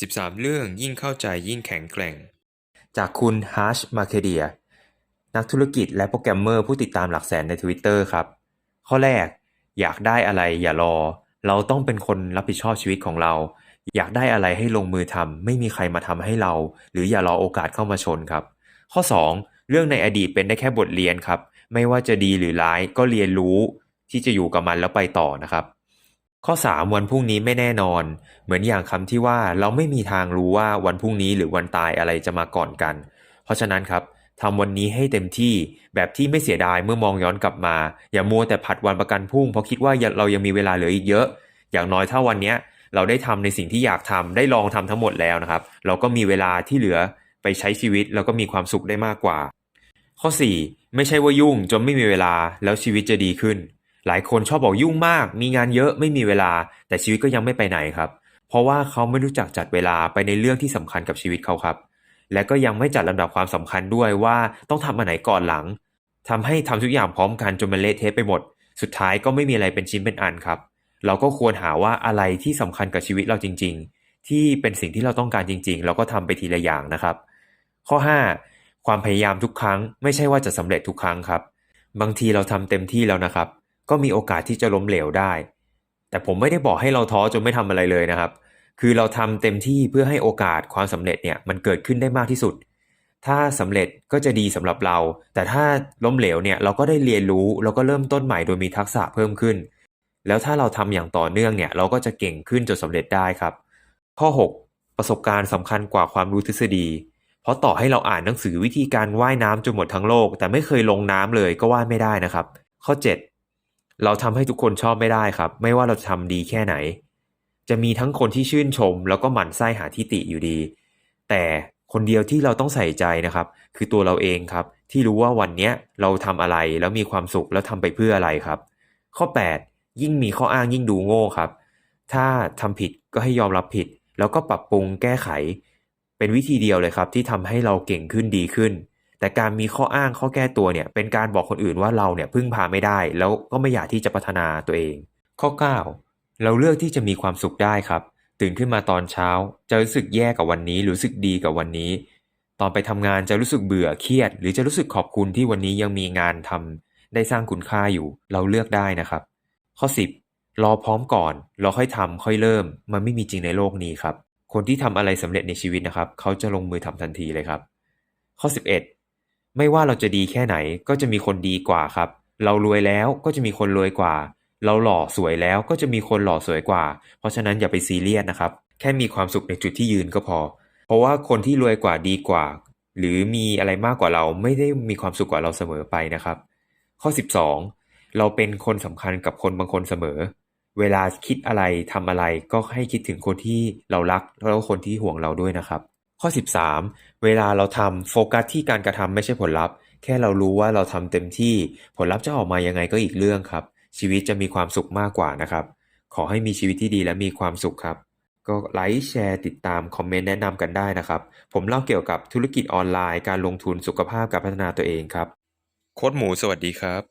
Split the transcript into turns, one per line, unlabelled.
13 เรื่องยิ่งเข้าใจยิ่งแข็งแกร่ง
จากคุณฮาร์ชมาเคเดียนักธุรกิจและโปรแกรมเมอร์ผู้ติดตามหลักแสนใน Twitter ครับ ข้อแรก อยากได้อะไรอย่ารอ เราต้องเป็นคนรับผิดชอบชีวิตของเรา อยากได้อะไรให้ลงมือทำไม่มีใครมาทำให้เรา หรืออย่ารอโอกาสเข้ามาชนครับ ข้อ 2 เรื่องในอดีตเป็นได้แค่บทเรียนครับ ไม่ว่าจะดีหรือร้ายก็เรียนรู้ที่จะอยู่กับมันแล้วไปต่อนะครับ ข้อ 3 วันพรุ่งนี้ไม่แน่นอน เหมือนอย่างคำที่ว่าเราไม่มีทางรู้ว่าวันพรุ่งนี้หรือวันตายอะไรจะมาก่อนกัน เพราะฉะนั้นครับทำวันนี้ให้เต็มที่แบบที่ไม่เสียดายเมื่อมองย้อนกลับมา อย่ามัวแต่ผัดวันประกันพรุ่งเพราะคิดว่าเรายังมีเวลาเหลืออีกเยอะ อย่างน้อยถ้าวันนี้เราได้ทำในสิ่งที่อยากทำได้ลองทำทั้งหมดแล้วนะครับ เราก็มีเวลาที่เหลือไปใช้ชีวิตแล้วก็มีความสุขได้มากกว่า ข้อ 4 ไม่ใช่ว่ายุ่งจนไม่มีเวลาแล้วชีวิตจะดีขึ้น หลายคนชอบบอกยุ่งมาก มีงานเยอะไม่มีเวลา แต่ชีวิตก็ยังไม่ไปไหนครับ เพราะว่าเขาไม่รู้จักจัดเวลาไปในเรื่องที่สำคัญกับชีวิตเขาครับ และก็ยังไม่จัดลำดับความสำคัญด้วยว่าต้องทำอันไหนก่อนหลังทำให้ทำทุกอย่างพร้อมกันจนมันเละเทะไปหมด สุดท้ายก็ไม่มีอะไรเป็นชิ้นเป็นอันครับ เราก็ควรหาว่าอะไรที่สำคัญกับชีวิตเราจริง ๆ ที่เป็นสิ่งที่เราต้องการจริง ๆ เราก็ทำไปทีละอย่างนะครับ ข้อ 5 ความพยายามทุกครั้ง ไม่ใช่ว่าจะสำเร็จทุกครั้งครับ บางทีเราทำเต็มที่แล้วนะครับ ก็มีโอกาสที่จะล้มเหลวได้ แต่ผมไม่ได้บอกให้เราท้อจนไม่ทำอะไรเลยนะครับ คือเราทำเต็มที่เพื่อให้โอกาสความสำเร็จเนี่ยมันเกิดขึ้นได้มากที่สุด ถ้าสำเร็จก็จะดีสำหรับเรา แต่ถ้าล้มเหลวเนี่ยเราก็ได้เรียนรู้แล้วก็เริ่มต้นใหม่โดยมีทักษะเพิ่มขึ้น แล้วถ้าเราทำอย่างต่อเนื่องเนี่ยเราก็จะเก่งขึ้นจนสำเร็จได้ครับ ข้อ 6 ประสบการณ์สำคัญกว่าความรู้ทฤษฎีเพราะต่อให้เราอ่านหนังสือวิธีการว่ายน้ำจนหมดทั้งโลก แต่ไม่เคยลงน้ำเลยก็ว่ายไม่ได้นะครับ ข้อ 7 เราทำให้ทุกคนชอบไม่ได้ครับ ไม่ว่าเราจะทำดีแค่ไหน จะมีทั้งคนที่ชื่นชม แล้วก็หมั่นไส้หาทิติอยู่ดี แต่คนเดียวที่เราต้องใส่ใจนะครับ คือตัวเราเองครับ ที่รู้ว่าวันนี้เราทำอะไรแล้วมีความสุขแล้วทำไปเพื่ออะไรครับ ข้อ 8 ยิ่งมีข้ออ้างยิ่งดูโง่ครับ ถ้าทำผิดก็ให้ยอมรับผิด แล้วก็ปรับปรุงแก้ไข เป็นวิธีเดียวเลยครับ ที่ทำให้เราเก่งขึ้นดีขึ้น แต่การมีข้ออ้างข้อแก้ตัวเนี่ยเป็นการบอกคนอื่นว่าเราเนี่ยพึ่งพาไม่ได้ แล้วก็ไม่อยากที่จะพัฒนาตัวเอง ข้อ 9 เราเลือกที่จะมีความสุขได้ครับ ตื่นขึ้นมาตอนเช้า จะรู้สึกแย่กับวันนี้หรือรู้สึกดีกับวันนี้ ตอนไปทำงานจะรู้สึกเบื่อเครียด หรือจะรู้สึกขอบคุณที่วันนี้ยังมีงานทำได้สร้างคุณค่าอยู่ เราเลือกได้นะครับ ข้อ 10 รอพร้อมก่อนรอค่อยทำค่อยเริ่ม มันไม่มีจริงในโลกนี้ครับคนที่ทำอะไรสำเร็จในชีวิตนะครับ เขาจะลงมือทำทันทีเลยครับ ข้อ 11 ไม่ว่าเราจะดีแค่ไหนก็จะมีคนดีกว่าครับ เรารวยแล้วก็จะมีคนรวยกว่า เราหล่อสวยแล้วก็จะมีคนหล่อสวยกว่า เพราะฉะนั้นอย่าไปซีเรียสนะครับ แค่มีความสุขในจุดที่ยืนก็พอ เพราะว่าคนที่รวยกว่าดีกว่า หรือมีอะไรมากกว่าเราไม่ได้มีความสุขกว่าเราเสมอไปนะครับ ข้อ 12 เราเป็นคนสำคัญกับคนบางคนเสมอ เวลาคิดอะไรทำอะไรก็ให้คิดถึงคนที่เรารักแล้วก็คนที่ห่วงเราด้วยนะครับ ข้อ 13 เวลาเราทำโฟกัสที่การกระทำไม่ใช่ผลลัพธ์ แค่เรารู้ว่าเราทำเต็มที่ผลลัพธ์จะออกมายังไงก็อีกเรื่องครับ ชีวิตจะมีความสุขมากกว่านะครับ ขอให้มีชีวิตที่ดีและมีความสุขครับ ก็ไลค์แชร์ติดตามคอมเมนต์แนะนำกันได้นะครับ ผมเล่าเกี่ยวกับธุรกิจออนไลน์ การลงทุนสุขภาพการพัฒนาตัวเองครับ
โค้ดหมูสวัสดีครับ